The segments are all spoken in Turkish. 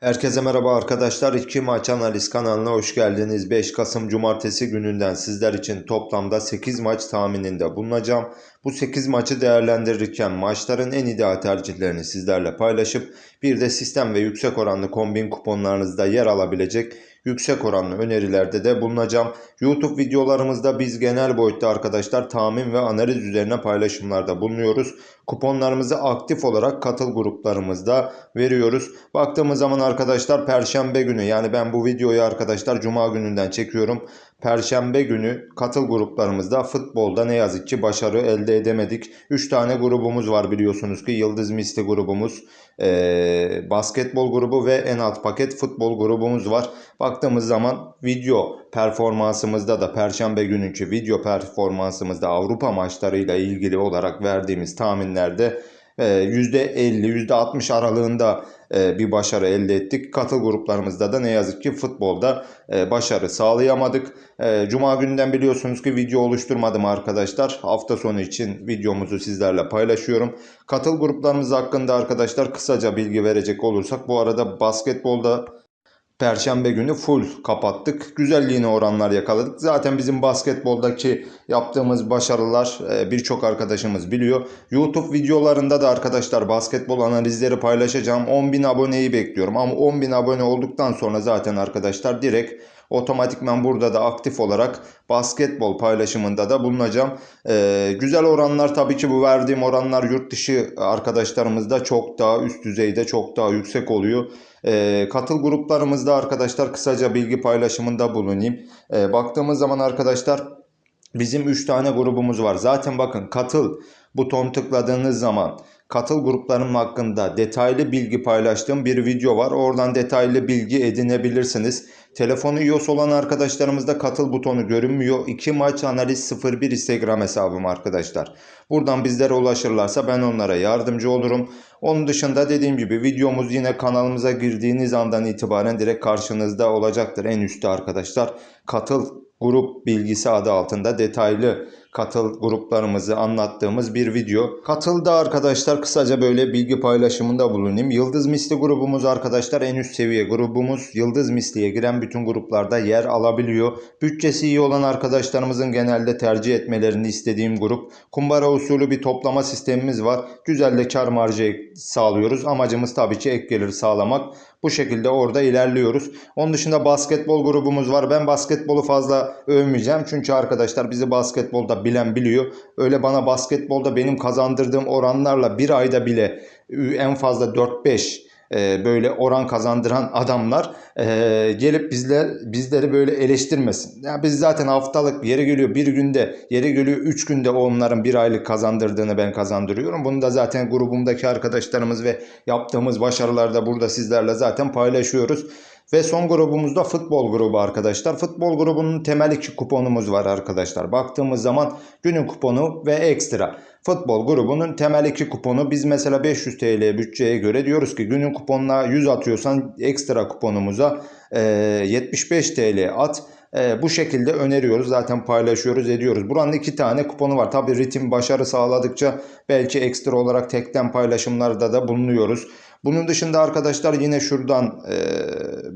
Herkese merhaba arkadaşlar. İki maç analiz kanalına hoş geldiniz. 5 Kasım Cumartesi gününden sizler için toplamda 8 maç tahmininde bulunacağım. Bu 8 maçı değerlendirirken maçların en ideal tercihlerini sizlerle paylaşıp bir de sistem ve yüksek oranlı kombin kuponlarınızda yer alabilecek yüksek oranlı önerilerde de bulunacağım. YouTube videolarımızda biz genel boyutta arkadaşlar tahmin ve analiz üzerine paylaşımlarda bulunuyoruz. Kuponlarımızı aktif olarak katıl gruplarımızda veriyoruz. Baktığımız zaman arkadaşlar perşembe günü yani ben bu videoyu arkadaşlar cuma gününden çekiyorum. Perşembe günü katıl gruplarımızda futbolda ne yazık ki başarı elde edemedik. 3 tane grubumuz var biliyorsunuz ki Yıldız Misli grubumuz, ee, basketbol grubu ve en alt paket futbol grubumuz var. Baktığımız zaman video performansımızda da perşembe gününkü video performansımızda Avrupa maçlarıyla ilgili olarak verdiğimiz tahminlerde e, %50 %60 aralığında e, bir başarı elde ettik. Katıl gruplarımızda da ne yazık ki futbolda e, başarı sağlayamadık. E, Cuma günden biliyorsunuz ki video oluşturmadım arkadaşlar. Hafta sonu için videomuzu sizlerle paylaşıyorum. Katıl gruplarımız hakkında arkadaşlar kısaca bilgi verecek olursak bu arada basketbolda Perşembe günü full kapattık. Güzelliğine oranlar yakaladık. Zaten bizim basketboldaki yaptığımız başarılar e, birçok arkadaşımız biliyor. YouTube videolarında da arkadaşlar basketbol analizleri paylaşacağım. 10.000 aboneyi bekliyorum. Ama 10.000 abone olduktan sonra zaten arkadaşlar direkt otomatikman burada da aktif olarak basketbol paylaşımında da bulunacağım. Ee, güzel oranlar tabii ki bu verdiğim oranlar yurt dışı arkadaşlarımızda çok daha üst düzeyde çok daha yüksek oluyor. Ee, katıl gruplarımızda arkadaşlar kısaca bilgi paylaşımında bulunayım. Ee, baktığımız zaman arkadaşlar bizim 3 tane grubumuz var. Zaten bakın katıl buton tıkladığınız zaman katıl gruplarım hakkında detaylı bilgi paylaştığım bir video var. Oradan detaylı bilgi edinebilirsiniz. Telefonu iOS olan arkadaşlarımızda katıl butonu görünmüyor. 2 maç analiz 01 Instagram hesabım arkadaşlar. Buradan bizlere ulaşırlarsa ben onlara yardımcı olurum. Onun dışında dediğim gibi videomuz yine kanalımıza girdiğiniz andan itibaren direkt karşınızda olacaktır. En üstte arkadaşlar katıl grup bilgisi adı altında detaylı katıl gruplarımızı anlattığımız bir video. Katılda arkadaşlar kısaca böyle bilgi paylaşımında bulunayım. Yıldız Misli grubumuz arkadaşlar en üst seviye grubumuz. Yıldız Misli'ye giren bütün gruplarda yer alabiliyor. Bütçesi iyi olan arkadaşlarımızın genelde tercih etmelerini istediğim grup. Kumbara usulü bir toplama sistemimiz var. Güzel de kar marjı sağlıyoruz. Amacımız tabii ki ek gelir sağlamak. Bu şekilde orada ilerliyoruz. Onun dışında basketbol grubumuz var. Ben basketbolu fazla övmeyeceğim. Çünkü arkadaşlar bizi basketbolda bilen biliyor. Öyle bana basketbolda benim kazandırdığım oranlarla bir ayda bile en fazla 4-5 e, böyle oran kazandıran adamlar e, gelip bizler bizleri böyle eleştirmesin. Ya biz zaten haftalık yeri geliyor bir günde yeri geliyor 3 günde onların bir aylık kazandırdığını ben kazandırıyorum. Bunu da zaten grubumdaki arkadaşlarımız ve yaptığımız başarılarda burada sizlerle zaten paylaşıyoruz. Ve son grubumuzda futbol grubu arkadaşlar. Futbol grubunun temel iki kuponumuz var arkadaşlar. Baktığımız zaman günün kuponu ve ekstra. Futbol grubunun temel iki kuponu biz mesela 500 TL bütçeye göre diyoruz ki günün kuponuna 100 atıyorsan ekstra kuponumuza e, 75 TL at. E, bu şekilde öneriyoruz. Zaten paylaşıyoruz, ediyoruz. Buranın iki tane kuponu var. Tabi ritim başarı sağladıkça belki ekstra olarak tekten paylaşımlarda da bulunuyoruz. Bunun dışında arkadaşlar yine şuradan e,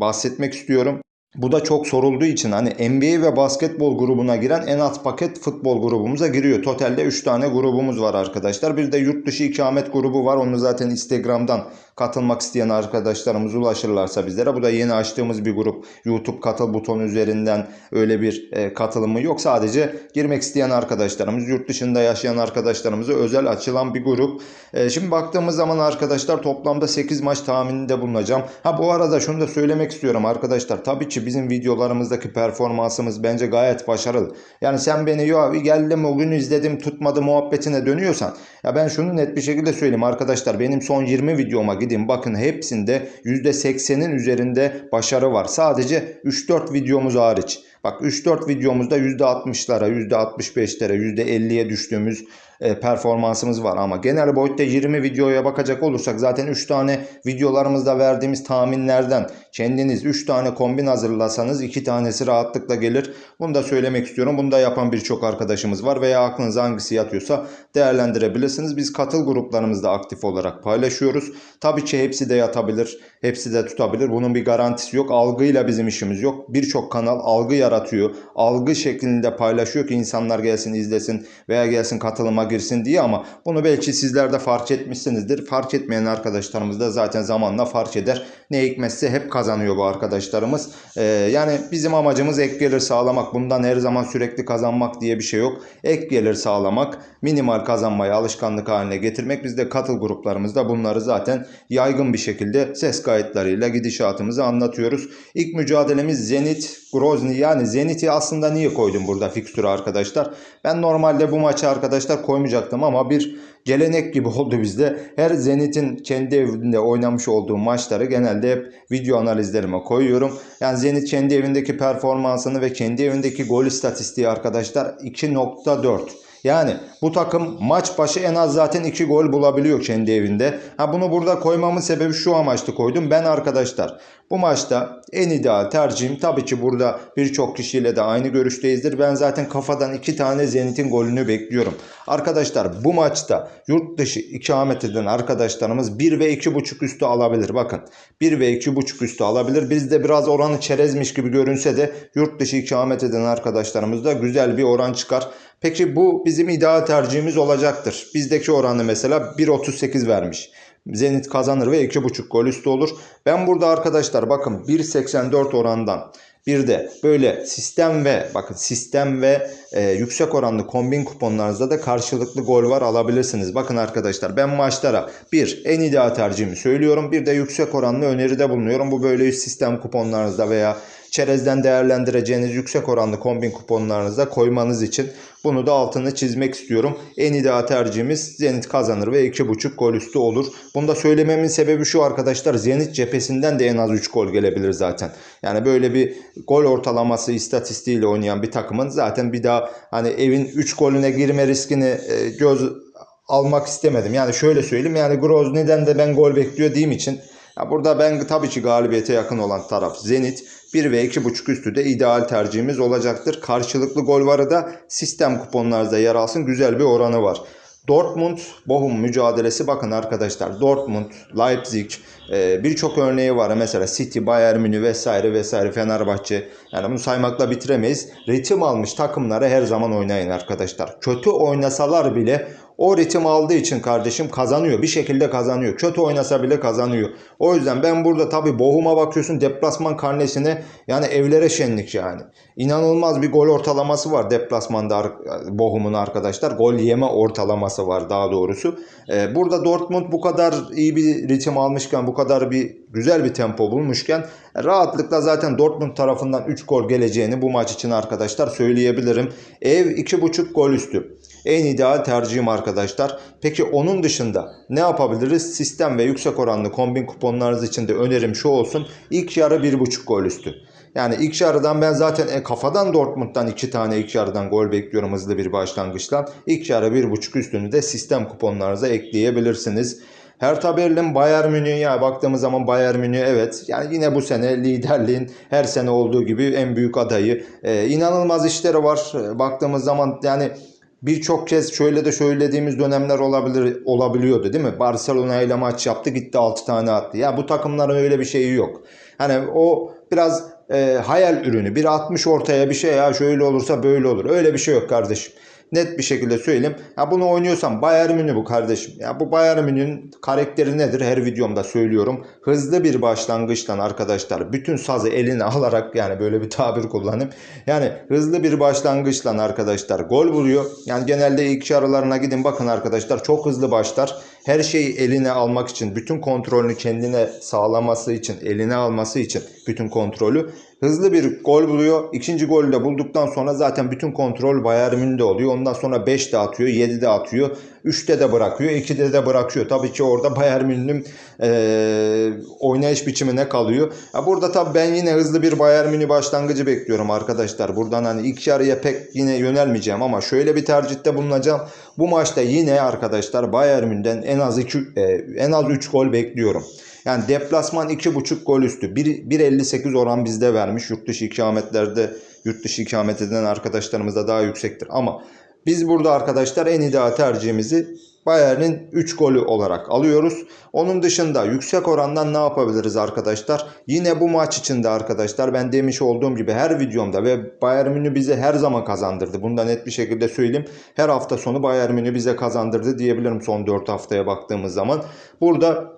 bahsetmek istiyorum. Bu da çok sorulduğu için hani NBA ve basketbol grubuna giren en alt paket futbol grubumuza giriyor. Totalde 3 tane grubumuz var arkadaşlar. Bir de yurt dışı ikamet grubu var. Onu zaten Instagram'dan katılmak isteyen arkadaşlarımız ulaşırlarsa bizlere. Bu da yeni açtığımız bir grup. YouTube katıl butonu üzerinden öyle bir e, katılımı yok. Sadece girmek isteyen arkadaşlarımız, yurt dışında yaşayan arkadaşlarımıza özel açılan bir grup. E, şimdi baktığımız zaman arkadaşlar toplamda 8 maç tahmininde bulunacağım. Ha bu arada şunu da söylemek istiyorum arkadaşlar. Tabii ki bizim videolarımızdaki performansımız bence gayet başarılı. Yani sen beni ya geldim o gün izledim tutmadı muhabbetine dönüyorsan ya ben şunu net bir şekilde söyleyeyim arkadaşlar benim son 20 videoma gidin bakın hepsinde %80'in üzerinde başarı var. Sadece 3-4 videomuz hariç. Bak 3-4 videomuzda %60'lara, %65'lere, %50'ye düştüğümüz performansımız var ama genel boyutta 20 videoya bakacak olursak zaten 3 tane videolarımızda verdiğimiz tahminlerden kendiniz 3 tane kombin hazırlasanız 2 tanesi rahatlıkla gelir. Bunu da söylemek istiyorum. Bunu da yapan birçok arkadaşımız var veya aklınıza hangisi yatıyorsa değerlendirebilirsiniz. Biz katıl gruplarımızda aktif olarak paylaşıyoruz. Tabii ki hepsi de yatabilir, hepsi de tutabilir. Bunun bir garantisi yok. Algıyla bizim işimiz yok. Birçok kanal algı yaratıyor. Algı şeklinde paylaşıyor ki insanlar gelsin izlesin veya gelsin katılıma girsin diye ama bunu belki sizler de fark etmişsinizdir. Fark etmeyen arkadaşlarımız da zaten zamanla fark eder. Ne hikmetse hep kazanıyor bu arkadaşlarımız. Ee, yani bizim amacımız ek gelir sağlamak. Bundan her zaman sürekli kazanmak diye bir şey yok. Ek gelir sağlamak, minimal kazanmayı alışkanlık haline getirmek. Biz de katıl gruplarımızda bunları zaten yaygın bir şekilde ses kayıtlarıyla gidişatımızı anlatıyoruz. İlk mücadelemiz Zenit Grozny yani Zenit'i aslında niye koydum burada fikstürü arkadaşlar? Ben normalde bu maçı arkadaşlar koymayacaktım ama bir gelenek gibi oldu bizde. Her Zenit'in kendi evinde oynamış olduğu maçları genelde hep video analizlerime koyuyorum. Yani Zenit kendi evindeki performansını ve kendi evindeki gol istatistiği arkadaşlar 2.4. Yani bu takım maç başı en az zaten 2 gol bulabiliyor kendi evinde. Ha bunu burada koymamın sebebi şu amaçlı koydum. Ben arkadaşlar bu maçta en ideal tercihim tabii ki burada birçok kişiyle de aynı görüşteyizdir. Ben zaten kafadan 2 tane Zenit'in golünü bekliyorum. Arkadaşlar bu maçta yurt dışı ikamet eden arkadaşlarımız 1 ve 2.5 üstü alabilir. Bakın 1 ve 2.5 üstü alabilir. Bizde biraz oranı çerezmiş gibi görünse de yurt dışı ikamet eden arkadaşlarımızda güzel bir oran çıkar. Peki bu bizim ideal tercihimiz olacaktır. Bizdeki oranı mesela 1.38 vermiş. Zenit kazanır ve 2.5 gol üstü olur. Ben burada arkadaşlar bakın 1.84 orandan bir de böyle sistem ve bakın sistem ve e, yüksek oranlı kombin kuponlarınızda da karşılıklı gol var alabilirsiniz. Bakın arkadaşlar ben maçlara bir en ideal tercihimi söylüyorum. Bir de yüksek oranlı öneride bulunuyorum. Bu böyle sistem kuponlarınızda veya çerezden değerlendireceğiniz yüksek oranlı kombin kuponlarınıza koymanız için bunu da altını çizmek istiyorum. En ideal tercihimiz Zenit kazanır ve 2.5 gol üstü olur. Bunu da söylememin sebebi şu arkadaşlar. Zenit cephesinden de en az 3 gol gelebilir zaten. Yani böyle bir gol ortalaması istatistiğiyle oynayan bir takımın zaten bir daha hani evin 3 golüne girme riskini e, göz almak istemedim. Yani şöyle söyleyeyim yani Grozny'den de ben gol bekliyor diyeyim için ya burada ben tabii ki galibiyete yakın olan taraf Zenit. 1 ve 2.5 üstü de ideal tercihimiz olacaktır. Karşılıklı gol varı da sistem kuponlarınızda yer alsın. Güzel bir oranı var. Dortmund Bochum mücadelesi bakın arkadaşlar Dortmund, Leipzig e, birçok örneği var. Mesela City, Bayern Münih vesaire vesaire Fenerbahçe. Yani bunu saymakla bitiremeyiz. Ritim almış takımlara her zaman oynayın arkadaşlar. Kötü oynasalar bile o ritim aldığı için kardeşim kazanıyor. Bir şekilde kazanıyor. Kötü oynasa bile kazanıyor. O yüzden ben burada tabi Bohum'a bakıyorsun deplasman karnesine yani evlere şenlik yani. İnanılmaz bir gol ortalaması var deplasmanda Bohum'un arkadaşlar. Gol yeme ortalaması var daha doğrusu. Ee, burada Dortmund bu kadar iyi bir ritim almışken bu kadar bir güzel bir tempo bulmuşken rahatlıkla zaten Dortmund tarafından 3 gol geleceğini bu maç için arkadaşlar söyleyebilirim. Ev 2.5 gol üstü. En ideal tercihim arkadaşlar. Peki onun dışında ne yapabiliriz? Sistem ve yüksek oranlı kombin kuponlarınız için de önerim şu olsun. İlk yarı 1.5 gol üstü. Yani ilk yarıdan ben zaten e, kafadan Dortmund'dan iki tane ilk yarıdan gol bekliyorum hızlı bir başlangıçla. İlk yarı 1.5 üstünü de sistem kuponlarınıza ekleyebilirsiniz. Hertha Berlin Bayern Münih'e baktığımız zaman Bayern Münih evet yani yine bu sene liderliğin her sene olduğu gibi en büyük adayı. Ee, inanılmaz işleri var. Ee, baktığımız zaman yani birçok kez şöyle de söylediğimiz dönemler olabilir olabiliyordu değil mi? Barcelona ile maç yaptı gitti 6 tane attı. Ya bu takımların öyle bir şeyi yok. Hani o biraz e, hayal ürünü. Bir 60 ortaya bir şey ya şöyle olursa böyle olur. Öyle bir şey yok kardeşim net bir şekilde söyleyeyim. Ya bunu oynuyorsan Bayern Münih bu kardeşim. Ya bu Bayern Münih'in karakteri nedir? Her videomda söylüyorum. Hızlı bir başlangıçtan arkadaşlar bütün sazı eline alarak yani böyle bir tabir kullanayım. Yani hızlı bir başlangıçla arkadaşlar gol buluyor. Yani genelde ilk yarılarına gidin bakın arkadaşlar çok hızlı başlar. Her şeyi eline almak için, bütün kontrolünü kendine sağlaması için, eline alması için bütün kontrolü hızlı bir gol buluyor. İkinci golü de bulduktan sonra zaten bütün kontrol Bayern Münih'de oluyor. Ondan sonra 5 de atıyor, 7 de atıyor. 3'te de bırakıyor, 2'de de bırakıyor. Tabii ki orada Bayern Münih'in e, oynayış biçimine kalıyor. Ya burada tabii ben yine hızlı bir Bayern Münih başlangıcı bekliyorum arkadaşlar. Buradan hani ilk yarıya pek yine yönelmeyeceğim ama şöyle bir tercihte bulunacağım. Bu maçta yine arkadaşlar Bayern Münih'den en az 2 en az 3 gol bekliyorum. Yani deplasman 2.5 gol üstü. 1 1.58 oran bizde vermiş. Yurt dışı ikametlerde yurt dışı ikamet eden arkadaşlarımız da daha yüksektir. Ama biz burada arkadaşlar en ideal tercihimizi Bayern'in 3 golü olarak alıyoruz. Onun dışında yüksek orandan ne yapabiliriz arkadaşlar? Yine bu maç içinde arkadaşlar ben demiş olduğum gibi her videomda ve Bayern Münih bize her zaman kazandırdı. Bunu da net bir şekilde söyleyeyim. Her hafta sonu Bayern Münih bize kazandırdı diyebilirim son 4 haftaya baktığımız zaman. Burada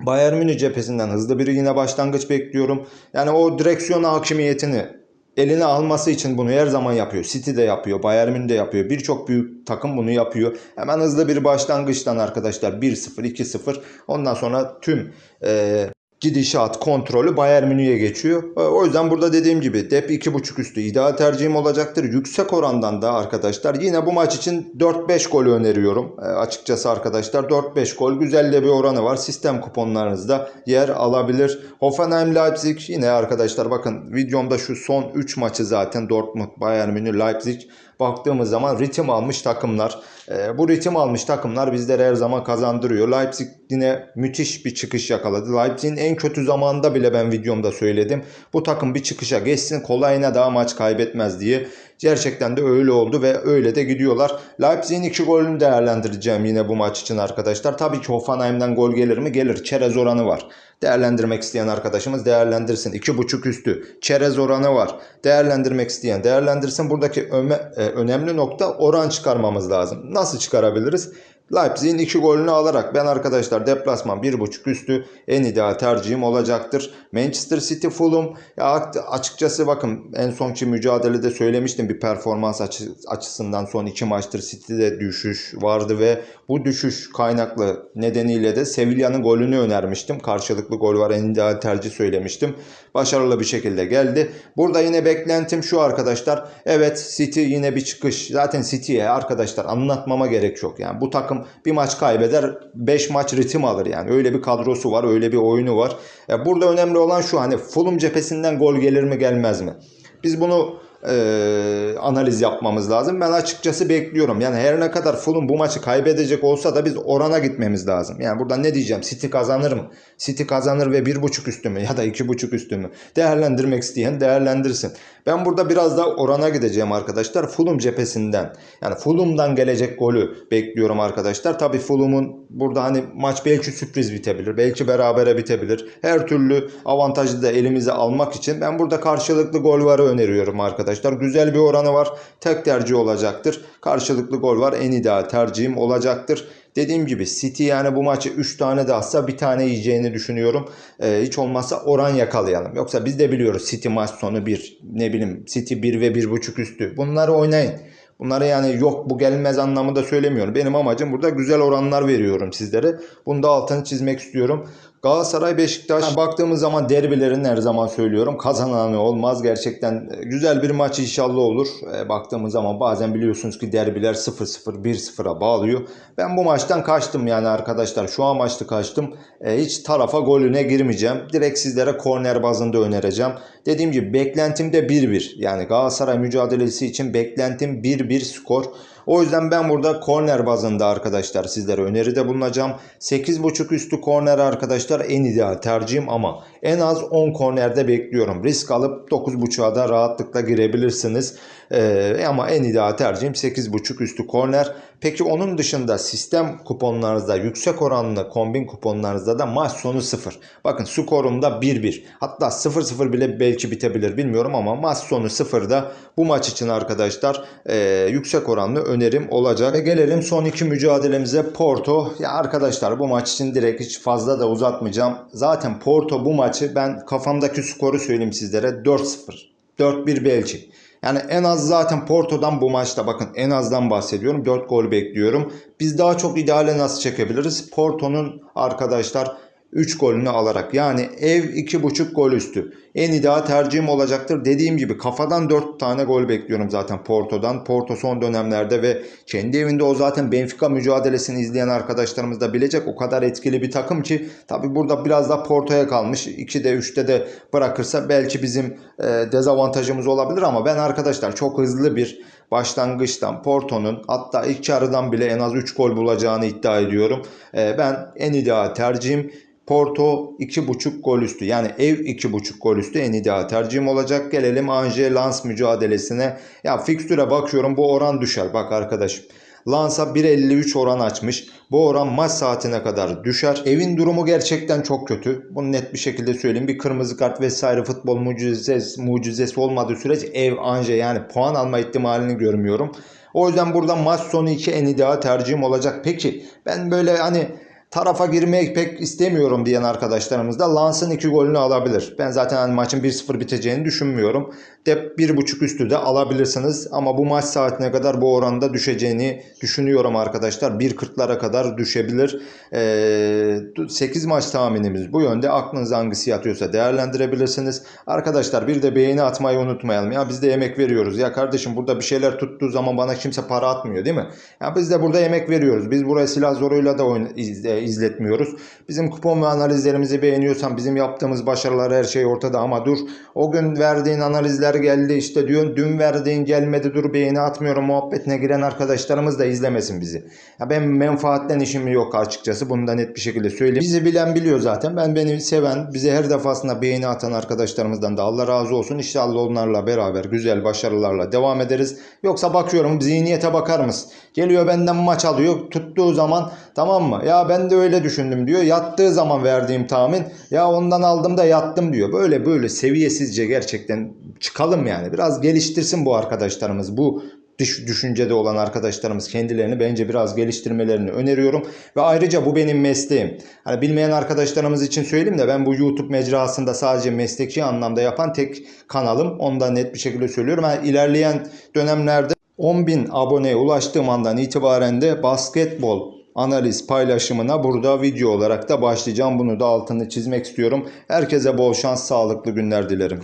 Bayern Münih cephesinden hızlı bir yine başlangıç bekliyorum. Yani o direksiyon hakimiyetini eline alması için bunu her zaman yapıyor. City de yapıyor, Bayern Münih de yapıyor. Birçok büyük takım bunu yapıyor. Hemen hızlı bir başlangıçtan arkadaşlar 1-0, 2-0. Ondan sonra tüm e, gidişat kontrolü Bayern Münih'e geçiyor. E, O yüzden burada dediğim gibi dep 2.5 üstü ideal tercihim olacaktır. Yüksek orandan da arkadaşlar yine bu maç için 4-5 gol öneriyorum. E, açıkçası arkadaşlar 4-5 gol güzel de bir oranı var. Sistem kuponlarınızda yer alabilir. Hoffenheim Leipzig yine arkadaşlar bakın videomda şu son 3 maçı zaten Dortmund, Bayern Münih, Leipzig baktığımız zaman ritim almış takımlar. E, bu ritim almış takımlar bizlere her zaman kazandırıyor. Leipzig yine müthiş bir çıkış yakaladı. Leipzig'in en kötü zamanında bile ben videomda söyledim. Bu takım bir çıkışa geçsin kolayına daha maç kaybetmez diye. Gerçekten de öyle oldu ve öyle de gidiyorlar. Leipzig'in iki golünü değerlendireceğim yine bu maç için arkadaşlar. Tabii ki Hoffenheim'den gol gelir mi? Gelir. Çerez oranı var. Değerlendirmek isteyen arkadaşımız değerlendirsin. 2.5 üstü. Çerez oranı var. Değerlendirmek isteyen değerlendirsin. Buradaki öme- e, önemli nokta oran çıkarmamız lazım. Nasıl çıkarabiliriz? Leipzig'in 2 golünü alarak ben arkadaşlar deplasman 1.5 üstü en ideal tercihim olacaktır. Manchester City Fulham ya açıkçası bakın en sonki mücadelede söylemiştim bir performans açı, açısından son iki maçtır City'de düşüş vardı ve bu düşüş kaynaklı nedeniyle de Sevilla'nın golünü önermiştim. Karşılıklı gol var en ideal tercih söylemiştim. Başarılı bir şekilde geldi. Burada yine beklentim şu arkadaşlar. Evet City yine bir çıkış. Zaten City'ye arkadaşlar anlatmama gerek yok. Yani bu takım bir maç kaybeder 5 maç ritim alır yani. Öyle bir kadrosu var öyle bir oyunu var. Ya burada önemli olan şu hani Fulham cephesinden gol gelir mi gelmez mi? Biz bunu e, analiz yapmamız lazım. Ben açıkçası bekliyorum. Yani her ne kadar Fulham bu maçı kaybedecek olsa da biz orana gitmemiz lazım. Yani burada ne diyeceğim? City kazanır mı? City kazanır ve 1.5 üstü mü ya da 2.5 üstü mü? Değerlendirmek isteyen değerlendirsin. Ben burada biraz da orana gideceğim arkadaşlar. Fulham cephesinden. Yani Fulham'dan gelecek golü bekliyorum arkadaşlar. Tabii Fulham'un burada hani maç belki sürpriz bitebilir. Belki berabere bitebilir. Her türlü avantajı da elimize almak için ben burada karşılıklı gol varı öneriyorum arkadaşlar. Güzel bir oranı var. Tek tercih olacaktır. Karşılıklı gol var. En ideal tercihim olacaktır. Dediğim gibi City yani bu maçı 3 tane de atsa bir tane yiyeceğini düşünüyorum. Ee, hiç olmazsa oran yakalayalım. Yoksa biz de biliyoruz City maç sonu 1 ne bileyim City 1 ve 1.5 üstü. Bunları oynayın. Bunları yani yok bu gelmez anlamında söylemiyorum. Benim amacım burada güzel oranlar veriyorum sizlere. Bunu da altını çizmek istiyorum. Galatasaray Beşiktaş ha, baktığımız zaman derbilerin her zaman söylüyorum kazananı olmaz. Gerçekten güzel bir maç inşallah olur. E, baktığımız zaman bazen biliyorsunuz ki derbiler 0-0 1-0'a bağlıyor. Ben bu maçtan kaçtım yani arkadaşlar. Şu an maçta kaçtım. E, hiç tarafa golüne girmeyeceğim. Direkt sizlere korner bazında önereceğim. Dediğim gibi beklentim de 1-1. Yani Galatasaray mücadelesi için beklentim 1-1 skor. O yüzden ben burada korner bazında arkadaşlar sizlere öneride bulunacağım. 8.5 üstü korner arkadaşlar en ideal tercihim ama en az 10 kornerde bekliyorum. Risk alıp 9.5'a da rahatlıkla girebilirsiniz. Ee, ama en ideal tercihim 8.5 üstü korner. Peki onun dışında sistem kuponlarınızda yüksek oranlı kombin kuponlarınızda da maç sonu 0. Bakın skorumda 1-1 hatta 0-0 bile belki bitebilir bilmiyorum ama maç sonu 0'da bu maç için arkadaşlar e, yüksek oranlı önerim olacak. Ve gelelim son iki mücadelemize Porto. Ya arkadaşlar bu maç için direkt hiç fazla da uzatmayacağım. Zaten Porto bu maçı ben kafamdaki skoru söyleyeyim sizlere 4-0. 4-1 belki. Yani en az zaten Porto'dan bu maçta bakın en azdan bahsediyorum. 4 gol bekliyorum. Biz daha çok ideale nasıl çekebiliriz? Porto'nun arkadaşlar 3 golünü alarak yani ev 2.5 gol üstü. En ideal tercihim olacaktır. Dediğim gibi kafadan 4 tane gol bekliyorum zaten Porto'dan. Porto son dönemlerde ve kendi evinde o zaten Benfica mücadelesini izleyen arkadaşlarımız da bilecek. O kadar etkili bir takım ki tabi burada biraz da Porto'ya kalmış. 2'de 3'te de bırakırsa belki bizim e, dezavantajımız olabilir ama ben arkadaşlar çok hızlı bir başlangıçtan Porto'nun hatta ilk yarıdan bile en az 3 gol bulacağını iddia ediyorum. E, ben en ideal tercihim Porto 2.5 gol üstü yani ev 2.5 gol en ideal tercihim olacak. Gelelim Angers Lens mücadelesine. Ya fikstüre bakıyorum bu oran düşer bak arkadaşım. Lans'a 1.53 oran açmış. Bu oran maç saatine kadar düşer. Evin durumu gerçekten çok kötü. Bunu net bir şekilde söyleyeyim. Bir kırmızı kart vesaire futbol mucizesi, mucizesi olmadığı sürece ev anca yani puan alma ihtimalini görmüyorum. O yüzden burada maç sonu 2 en ideal tercihim olacak. Peki ben böyle hani tarafa girmeyi pek istemiyorum diyen arkadaşlarımız da Lans'ın 2 golünü alabilir. Ben zaten hani maçın 1-0 biteceğini düşünmüyorum. Dep 1.5 üstü de alabilirsiniz ama bu maç saatine kadar bu oranda düşeceğini düşünüyorum arkadaşlar. 1.40'lara kadar düşebilir. Ee, 8 maç tahminimiz bu yönde. Aklınıza hangisi yatıyorsa değerlendirebilirsiniz. Arkadaşlar bir de beğeni atmayı unutmayalım. Ya biz de yemek veriyoruz. Ya kardeşim burada bir şeyler tuttuğu zaman bana kimse para atmıyor değil mi? Ya biz de burada yemek veriyoruz. Biz buraya silah zoruyla da oyun, iz- e, izletmiyoruz. Bizim kupon ve analizlerimizi beğeniyorsan bizim yaptığımız başarılar her şey ortada ama dur o gün verdiğin analizler geldi işte diyorsun dün verdiğin gelmedi dur beğeni atmıyorum muhabbetine giren arkadaşlarımız da izlemesin bizi. Ya ben menfaatten işim yok açıkçası bunu net bir şekilde söyleyeyim. Bizi bilen biliyor zaten ben beni seven bize her defasında beğeni atan arkadaşlarımızdan da Allah razı olsun. İnşallah onlarla beraber güzel başarılarla devam ederiz. Yoksa bakıyorum zihniyete bakar mısın? Geliyor benden maç alıyor tuttuğu zaman tamam mı? Ya ben de öyle düşündüm diyor. Yattığı zaman verdiğim tahmin ya ondan aldım da yattım diyor. Böyle böyle seviyesizce gerçekten çıkalım yani. Biraz geliştirsin bu arkadaşlarımız. Bu düş- düşüncede olan arkadaşlarımız kendilerini bence biraz geliştirmelerini öneriyorum. Ve ayrıca bu benim mesleğim. Hani bilmeyen arkadaşlarımız için söyleyeyim de ben bu YouTube mecrasında sadece mesleki anlamda yapan tek kanalım. Onu da net bir şekilde söylüyorum. Yani ilerleyen dönemlerde 10.000 aboneye ulaştığım andan itibaren de basketbol analiz paylaşımına burada video olarak da başlayacağım. Bunu da altını çizmek istiyorum. Herkese bol şans, sağlıklı günler dilerim.